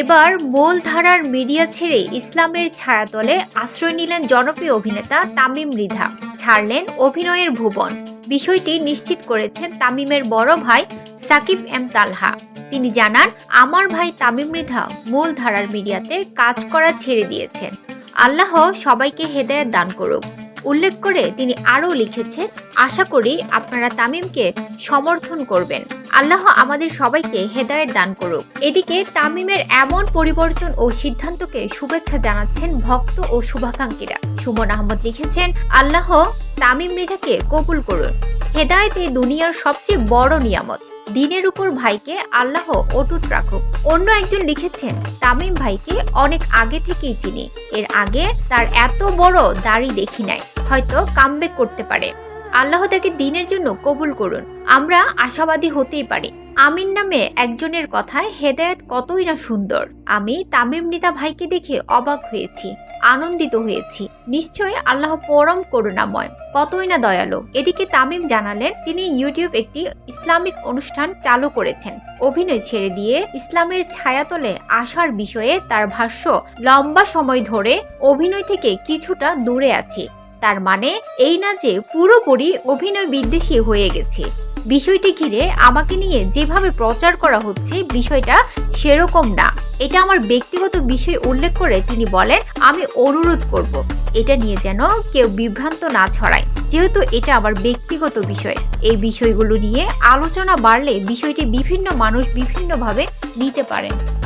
এবার মূলধারার মিডিয়া ছেড়ে ইসলামের ছায়াতলে আশ্রয় নিলেন জনপ্রিয় অভিনেতা তামিম মৃধা ছাড়লেন অভিনয়ের ভুবন। বিষয়টি নিশ্চিত করেছেন তামিমের বড় ভাই সাকিব এম তালহা। তিনি জানান, আমার ভাই তামিম মৃধা মূলধারার মিডিয়াতে কাজ করা ছেড়ে দিয়েছেন। আল্লাহ সবাইকে হেদায়েত দান করুক। উল্লেখ করে তিনি আরও লিখেছেন, আশা করি আপনারা তামিমকে সমর্থন করবেন। আল্লাহ আমাদের সবাইকে হেদায়েত দান করুক। এদিকে তামিমের এমন পরিবর্তন ও সিদ্ধান্তকে শুভেচ্ছা জানাচ্ছেন ভক্ত ও শুভাকাঙ্ক্ষীরা। সুমন আহমদ লিখেছেন, আল্লাহ তামিম মৃধাকে কবুল করুন। হেদায়েত এই দুনিয়ার সবচেয়ে বড় নিয়ামত। দিনের উপর ভাইকে আল্লাহ অটুট রাখুক। অন্য একজন লিখেছেন, তামিম ভাইকে অনেক আগে থেকেই চিনি। এর আগে তার এত বড় দাড়ি দেখি নাই। হয়তো কামব্যাক করতে পারে। আল্লাহ তাকে দিনের জন্য কবুল করুন। আমরা আশাবাদী হতেই পারি। আমিন নামে একজনের কথায় হেদায়েত কতই না সুন্দর। আমি তামিম নিতা ভাইকে দেখে অবাক হয়েছি, আনন্দিত হয়েছি। নিশ্চয় আল্লাহ পরম করুণাময়, কতই না দয়ালু। এদিকে তামিম জানালেন, তিনি ইউটিউব একটি ইসলামিক অনুষ্ঠান চালু করেছেন। অভিনয় ছেড়ে দিয়ে ইসলামের ছায়াতলে আসার বিষয়ে তার ভাষ্য, লম্বা সময় ধরে অভিনয় থেকে কিছুটা দূরে আছি। তার মানে এই না যে পুরোপুরি অভিনয় বিদ্বেষী হয়ে গেছে। বিষয়টি ঘিরে আমাকে নিয়ে যেভাবে প্রচার করা হচ্ছে, বিষয়টা সেরকম না। এটা আমার ব্যক্তিগত বিষয় উল্লেখ করে তিনি বলেন, আমি অনুরোধ করব, এটা নিয়ে যেন কেউ বিভ্রান্ত না ছড়ায়। যেহেতু এটা আমার ব্যক্তিগত বিষয়, এই বিষয়গুলো নিয়ে আলোচনা বাড়লে বিষয়টি বিভিন্ন মানুষ বিভিন্নভাবে নিতে পারেন।